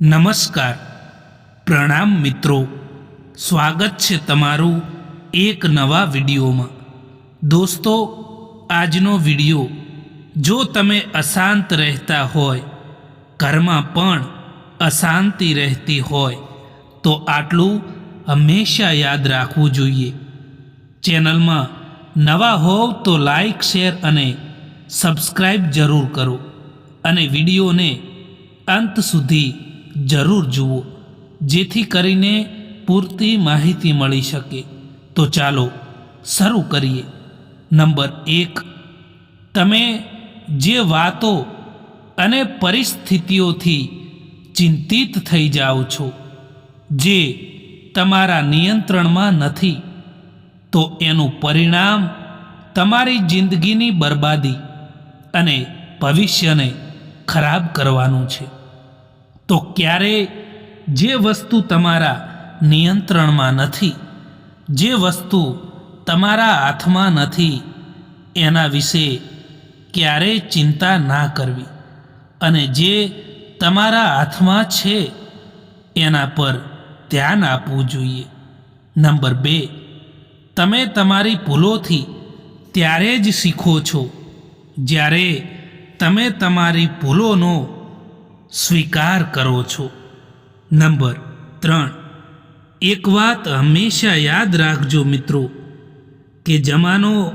નમસ્કાર. પ્રણામ મિત્રો. સ્વાગત છે તમારું એક નવા વિડીયોમાં. દોસ્તો, આજનો વીડિયો, જો તમે અશાંત રહેતા હોય, ઘરમાં પણ અશાંતિ રહેતી હોય, તો આટલું હંમેશા યાદ રાખવું જોઈએ. ચેનલમાં નવા હોવ તો લાઈક, શેર અને સબસ્ક્રાઈબ જરૂર કરો. અને વિડીયોને અંત સુધી જરૂર જુઓ, જેથી કરીને પૂરતી માહિતી મળી શકે. તો ચાલો શરૂ કરીએ. નંબર એક, તમે જે વાતો અને પરિસ્થિતિઓથી ચિંતિત થઈ જાઓ છો, જે તમારા નિયંત્રણમાં નથી, તો એનું પરિણામ તમારી જિંદગીની બરબાદી અને ભવિષ્યને ખરાબ કરવાનું છે. તો ક્યારે જે વસ્તુ તમારા નિયંત્રણમાં નથી, જે વસ્તુ તમારા હાથમાં નથી, એના વિશે ક્યારેય ચિંતા ના કરવી અને જે તમારા હાથમાં છે, એના પર ધ્યાન આપવું જોઈએ. નંબર બે, તમે તમારી ભૂલોથી ત્યારે જ શીખો છો. જ્યારે તમે તમારી ભૂલોનો સ્વીકાર કરો છો? નંબર ત્રણ. એક વાત હંમેશા યાદ રાખજો મિત્રો, કે જમાનો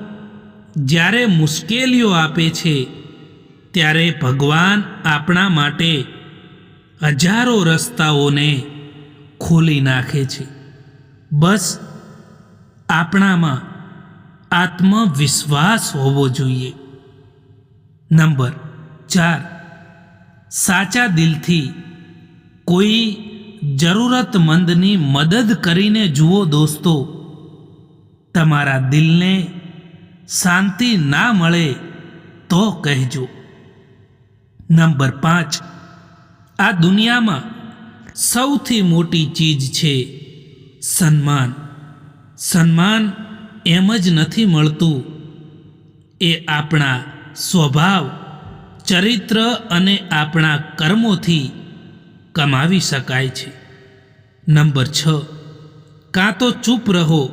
જ્યારે મુશ્કેલીઓ આપે છે, ત્યારે ભગવાન આપણા માટે હજારો રસ્તાઓને ખોલી નાખે છે. બસ આપણામાં આત્મવિશ્વાસ હોવો જોઈએ. નંબર ચાર. સાચા દિલથી કોઈ જરૂરતમંદની મદદ કરીને જુઓ દોસ્તો, તમારા દિલને શાંતિ ના મળે તો કહેજો. નંબર પાંચ, આ દુનિયામાં સૌથી મોટી ચીજ છે સન્માન. સન્માન એમ જ નથી મળતું. એ આપણા સ્વભાવ ચરિત્ર અને આપણા કર્મોથી કમાવી શકાય છે. નંબર છ, કાં તો ચૂપ રહો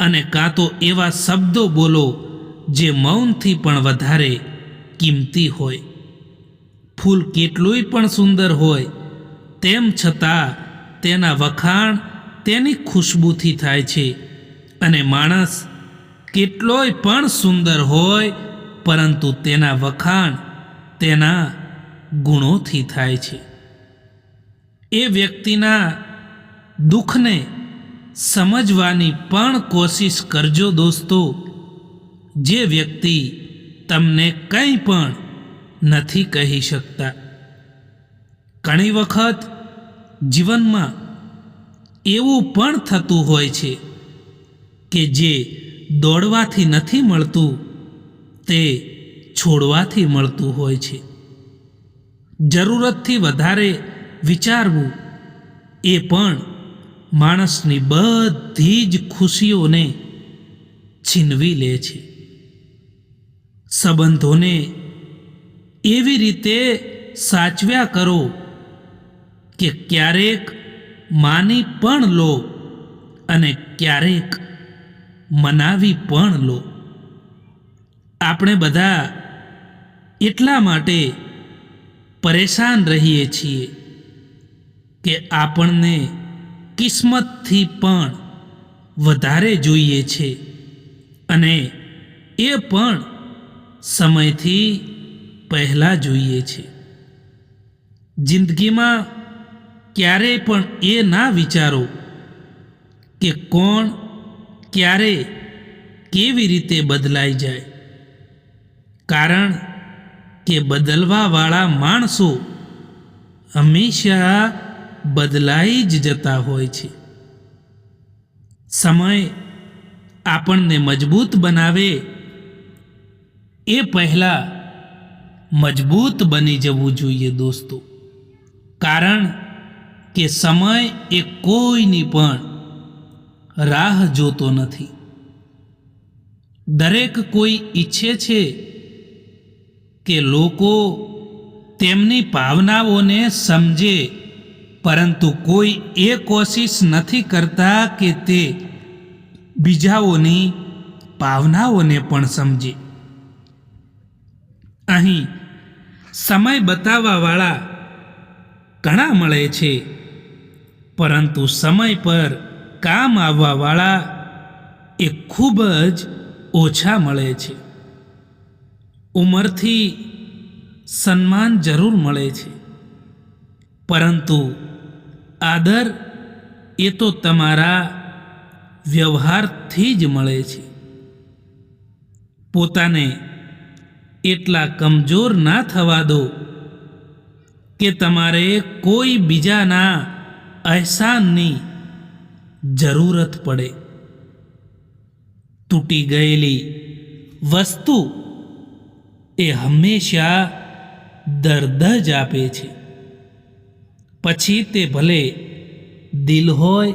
અને કાં તો એવા શબ્દો બોલો જે મૌનથી પણ વધારે કિંમતી હોય. ફૂલ કેટલુંય પણ સુંદર હોય, તેમ છતાં તેના વખાણ તેની ખુશ્બુથી થાય છે અને માણસ કેટલોય પણ સુંદર હોય, પરંતુ તેના વખાણ તેના ગુણોથી થાય છે. એ વ્યક્તિના દુઃખને સમજવાની પણ કોશિશ કરજો દોસ્તો. જે વ્યક્તિ તમને કંઈ પણ નથી કહી શકતા. ઘણી વખત જીવનમાં એવું પણ થતું હોય છે કે જે દોડવાથી નથી મળતું, તે છોડવાથી મળતું હોય છે. જરૂરતથી વધારે વિચારવું એ પણ માણસની બધી જ ખુશીઓને છીનવી લે છે. સંબંધોને એવી રીતે સાચવ્યા કરો કે ક્યારેક માની પણ લો અને ક્યારેક મનાવી પણ લો. આપણે બધા એટલા માટે પરેશાન રહીએ છીએ કે આપણને કિસ્મતથી પણ વધારે જોઈએ છે અને એ પણ સમયથી પહેલાં જોઈએ છે. જિંદગીમાં ક્યારેય પણ એ ના વિચારો કે કોણ ક્યારે કેવી રીતે બદલાઈ જાય. કારણ કે બદલવાવાળા માણસો હંમેશા બદલાઈ જ જતા હોય છે. સમય આપણને મજબૂત બનાવે. એ પહેલાં મજબૂત બની જવું જોઈએ દોસ્તો. કારણ કે સમય એ કોઈની પણ રાહ જોતો નથી. દરેક કોઈ ઈચ્છે છે કે લોકો તેમની ભાવનાઓને સમજે, પરંતુ કોઈ એ કોશિશ નથી કરતા કે તે બીજાઓની ભાવનાઓને પણ સમજે. અહીં સમય બતાવવાવાળા ઘણા મળે છે, પરંતુ સમય પર કામ આવવાવાળા એ ખૂબ જ ઓછા મળે છે. ઉંમરથી સન્માન જરૂર મળે છે. પરંતુ આદર એ તો તમારા વ્યવહારથી જ મળે છે. પોતાને એટલા કમજોર ના થવા દો કે તમારે કોઈ બીજાના અહેસાનની જરૂરત પડે. તૂટી ગયેલી વસ્તુ એ હંમેશા દર્દ જ આપે છે. પછી તે ભલે દિલ હોય,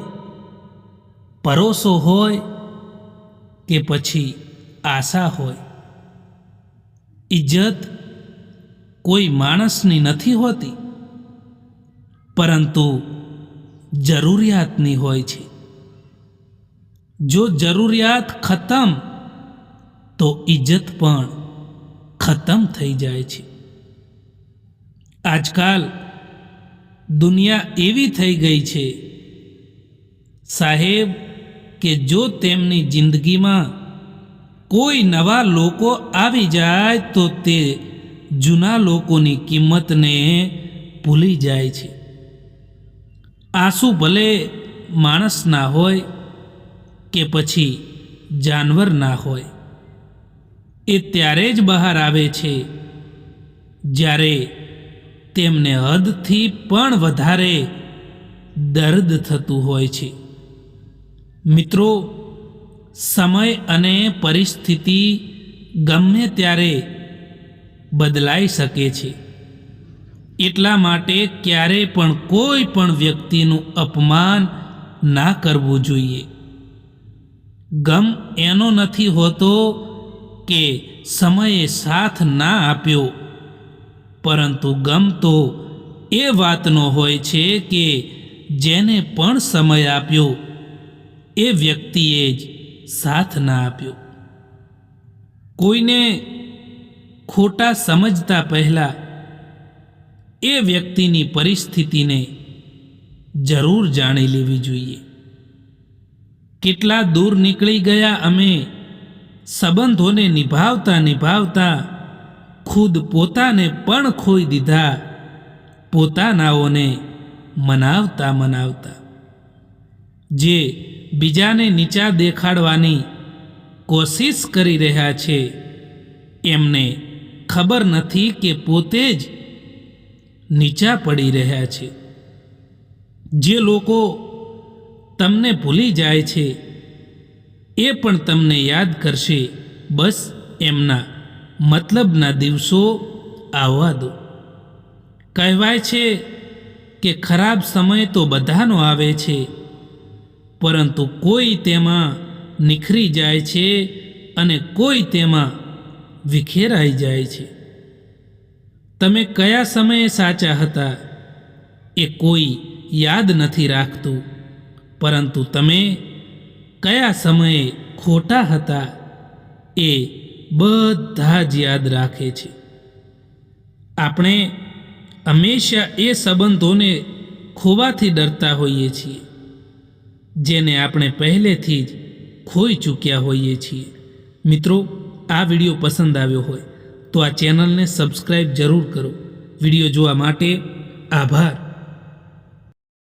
પરોસો હોય કે પછી આશા હોય. ઇજ્જત કોઈ માણસની નથી હોતી, પરંતુ જરૂરિયાતની હોય છે. જો જરૂરિયાત ખતમ, તો ઇજ્જત પણ ખતમ થઈ જાય છે. આજકાલ દુનિયા એવી થઈ ગઈ છે, સાહેબ, કે જો તેમની જિંદગીમાં કોઈ નવા લોકો આવી જાય તો તે જૂના લોકોની કિંમતને ભૂલી જાય છે. આંસુ ભલે માણસના હોય કે પછી જાનવરના હોય એ ત્યારે જ બહાર આવે છે. જ્યારે તેમને હદથી પણ વધારે દર્દ થતું હોય છે. મિત્રો, સમય અને પરિસ્થિતિ ગમે ત્યારે બદલાઈ શકે છે. એટલા માટે ક્યારે પણ કોઈ પણ વ્યક્તિનું અપમાન ના કરવું જોઈએ. ગમ એનો નથી હોતો કે સમયે સાથ ના આપ્યો. પરંતુ ગમ તો એ વાતનો હોય છે કે જેને પણ સમય આપ્યો, એ વ્યક્તિએ જ સાથ ના આપ્યો. કોઈને ખોટા સમજતા પહેલાં એ વ્યક્તિની પરિસ્થિતિને જરૂર જાણી લેવી જોઈએ. કેટલા દૂર નીકળી ગયા અમે સંબંધોને નિભાવતા નિભાવતા ખુદ પોતાને પણ ખોઈ દીધા. પોતાનાઓને મનાવતા મનાવતા. જે બીજાને નીચા દેખાડવાની કોશિશ કરી રહ્યા છે, એમને ખબર નથી કે પોતે જ નીચા પડી રહ્યા છે. જે લોકો તમને ભૂલી જાય છે એ પણ તમને યાદ કરશે, બસ એમના મતલબના દિવસો આવવા દો. કહેવાય છે કે ખરાબ સમય તો બધાનો આવે છે, પરંતુ કોઈ તેમાં નિખરી જાય છે અને કોઈ તેમાં વિખેરાઈ જાય છે. તમે કયા સમયે સાચા હતા એ કોઈ યાદ નથી રાખતું, પરંતુ તમે કયા સમયે ખોટા હતા એ બધા જ યાદ રાખે છે. આપણે હંમેશા એ સંબંધોને ખોવાથી ડરતા હોઈએ છીએ, જેને આપણે પહેલેથી જ ખોઈ ચૂક્યા હોઈએ છીએ. મિત્રો, આ વીડિયો પસંદ આવ્યો હોય તો આ ચેનલને સબસ્ક્રાઈબ જરૂર કરો. વીડિયો જોવા માટે આભાર.